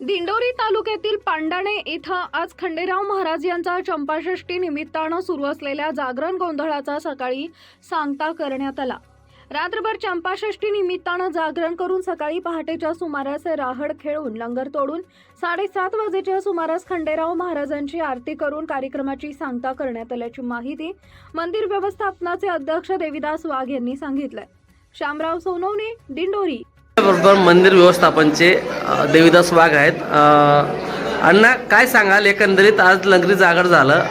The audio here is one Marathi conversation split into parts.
दिंडोरी तालुक्यातील पांडाणे इथं आज खंडेराव महाराज यांचा चंपाषष्ठी निमित्तानं सुरू असलेल्या जागरण गोंधळाचा सकाळी सांगता करण्यात आला. रात्रभर चंपाषष्ठी निमित्तानं जागरण करून सकाळी पहाटेच्या सुमारास राहड खेळून लंगर तोडून साडेसात वाजेच्या सुमारास खंडेराव महाराजांची आरती करून कार्यक्रमाची सांगता करण्यात आल्याची माहिती मंदिर व्यवस्थापनाचे अध्यक्ष देविदास वाघ यांनी सांगितलंय. शामराव सोनवणे दिंडोरी. बरोबर मंदिर व्यवस्थापनचे देविदास वाघ आहेत. अण्णा काय सांगाल? एकंदरीत आज लंगरी जागर झालं.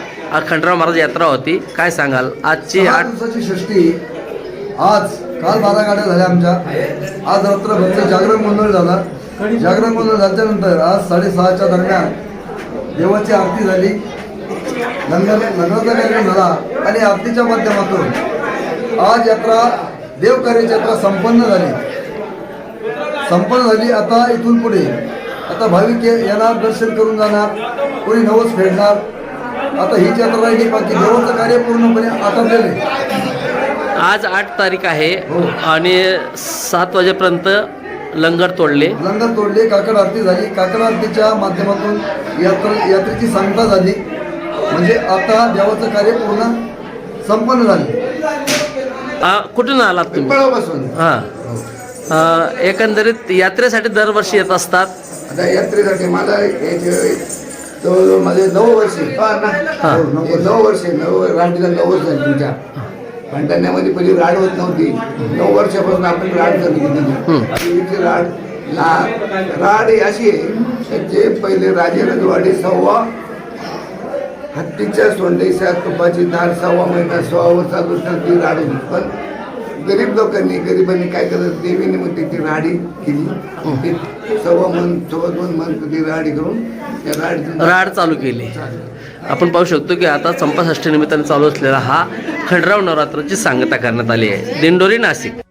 खंडराव महाराज यात्रा होती. काय सांगाल? आजची आठ दिवसाची षष्टी. आज काल बारा गाड्या झाल्या आमच्या. आज रात्रभरचं जागरण गोंधळ झाला. जागरण गोंधळ झाल्यानंतर आज साडेसहाच्या दरम्यान देवाची आरती झाली. लंगर लग्नाचा कार्यक्रम झाला आणि आरतीच्या माध्यमातून आज यात्रा देवकार्याची यात्रा संपन्न झाली. संपन्न झाली. आता इथून पुढे आता भाविक येणार दर्शन करून जाणार कोणी नवस फेडणार. आता हीच यात्रा राहिली बाकी देवाचं कार्य पूर्णपणे आटपलेलं आहे. आज आठ तारीख आहे हो. आणि सात वाजेपर्यंत लंगर तोडले. लंगर तोडले काकड आरती झाली. काकड आरतीच्या माध्यमातून यात्रा यात्रेची सांगता झाली. म्हणजे आता देवाचं कार्य पूर्ण संपन्न झाले. कुठून आलात तुम्ही? पिंपळापासून हां. अ, एकंदरीत यात्रेसाठी दरवर्षी येत असतात. आता यात्रेसाठी मला जवळजवळ माझे नऊ वर्षे पहा ना. हा. हो, नऊ नऊ वर्षे नऊ राडीला नऊ वर्ष झाली तुमच्या. भंडाण्यामध्ये पहिली राड होत नव्हती. नऊ वर्षापासून आपण राड झाली तिथे इथे राड ला- राड ही अशी आहे की जे पहिले राजे रजवाडे सव्वा हत्तीच्या सोंडेच्या तुपाची धार सव्वा महिना सव्वा वर्ष चालू असताना ती राड होती. पण गरीब लोकांनी गरिबांनी काय करत देवीने मग ती राडी केली. सव्वा मन सव्वा दोन मन ती राडी करून त्या राडीतून राड चालू केली. आपण पाहू शकतो की आता चंपाषष्ठी निमित्ताने चालू असलेला हा खंडराव नवरात्राची सांगता करण्यात आली आहे. दिंडोरी नाशिक.